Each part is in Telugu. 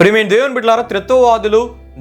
ప్రేమైన దేవుని బిడ్డలారా త్రిత్వవాదులు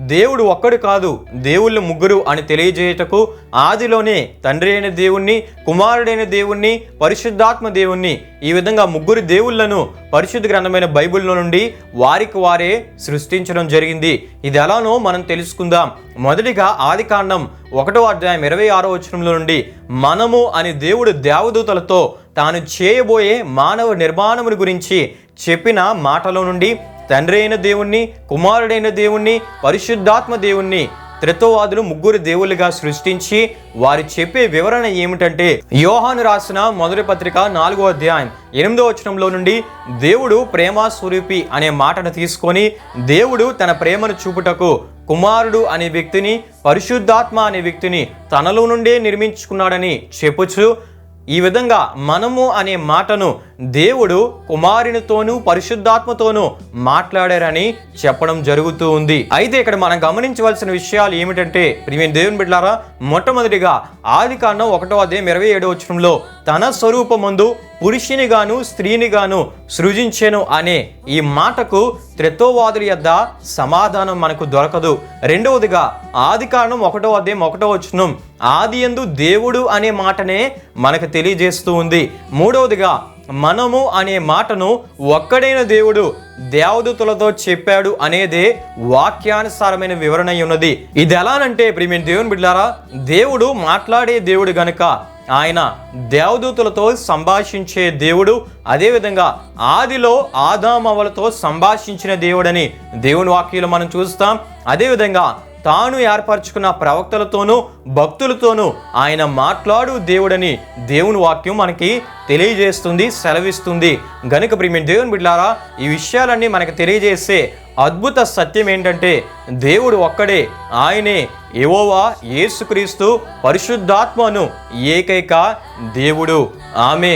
దేవుడు ఒక్కడు కాదు దేవుళ్ళు ముగ్గురు అని తెలియజేయటకు ఆదిలోనే తండ్రి అయిన దేవుణ్ణి కుమారుడైన దేవుణ్ణి పరిశుద్ధాత్మ దేవుణ్ణి ఈ విధంగా ముగ్గురు దేవుళ్ళను పరిశుద్ధ గ్రంథమైన బైబిల్లో నుండి వారికి వారే సృష్టించడం జరిగింది. ఇది ఎలానో మనం తెలుసుకుందాం. మొదటిగా ఆది కాండం ఒకటో అధ్యాయం ఇరవై ఆరో వచనంలో నుండి మనము అని దేవుడు దేవదూతలతో తాను చేయబోయే మానవ నిర్మాణముని గురించి చెప్పిన మాటలో నుండి తండ్రి అయిన దేవుణ్ణి కుమారుడైన దేవుణ్ణి పరిశుద్ధాత్మ దేవుణ్ణి త్రిత్వవాదులు ముగ్గురు దేవుళ్ళుగా సృష్టించి వారు చెప్పే వివరణ ఏమిటంటే యోహాను రాసిన మొదటి పత్రిక నాలుగో అధ్యాయం ఎనిమిదో వచనంలో నుండి దేవుడు ప్రేమ స్వరూపి అనే మాటను తీసుకొని దేవుడు తన ప్రేమను చూపుటకు కుమారుడు అనే వ్యక్తిని పరిశుద్ధాత్మ అనే వ్యక్తిని తనలో నుండే నిర్మించుకున్నాడని చెప్పుచు ఈ విధంగా మనము అనే మాటను దేవుడు కుమారునితోనూ పరిశుద్ధాత్మతోనూ మాట్లాడారని చెప్పడం జరుగుతూ ఉంది. అయితే ఇక్కడ మనం గమనించవలసిన విషయాలు ఏమిటంటే ప్రియమైన దేవుని బిడ్డారా మొట్టమొదటిగా ఆది కాండం ఒకటో అదే ఇరవై ఏడో వచ్చరంలో తన స్వరూపమందు పురుషుని గాను స్త్రీని గాను సృజించెను అనే ఈ మాటకు త్రిత్వవాదుల యొద్ద సమాధానం మనకు దొరకదు. రెండవదిగా ఆది కారణం ఒకటో అధ్యాయం ఒకటో వచ్చును ఆది ఎందు దేవుడు అనే మాటనే మనకు తెలియజేస్తూ ఉంది. మూడవదిగా మనము అనే మాటను ఒక్కడైన దేవుడు దేవదూతులతో చెప్పాడు అనేదే వాక్యానుసారమైన వివరణ అయి ఉన్నది. ఇది ఎలానంటే ప్రియమైన దేవుని బిడ్డారా దేవుడు మాట్లాడే దేవుడు గనుక ఆయన దేవదూతులతో సంభాషించే దేవుడు అదేవిధంగా ఆదిలో ఆదామవలతో సంభాషించిన దేవుడని దేవుని వాక్యంలో మనం చూస్తాం. అదేవిధంగా తాను ఏర్పరచుకున్న ప్రవక్తలతోనూ భక్తులతోనూ ఆయన మాట్లాడు దేవుడని దేవుని వాక్యం మనకి తెలియజేస్తుంది సెలవిస్తుంది. గనుక ప్రియమైన దేవుని బిడ్డారా ఈ విషయాలన్నీ మనకు తెలియజేసే అద్భుత సత్యం ఏంటంటే దేవుడు ఒక్కడే. ఆయనే ఏవోవా యేసుక్రీస్తు పరిశుద్ధాత్మను ఏకైక దేవుడు. ఆమె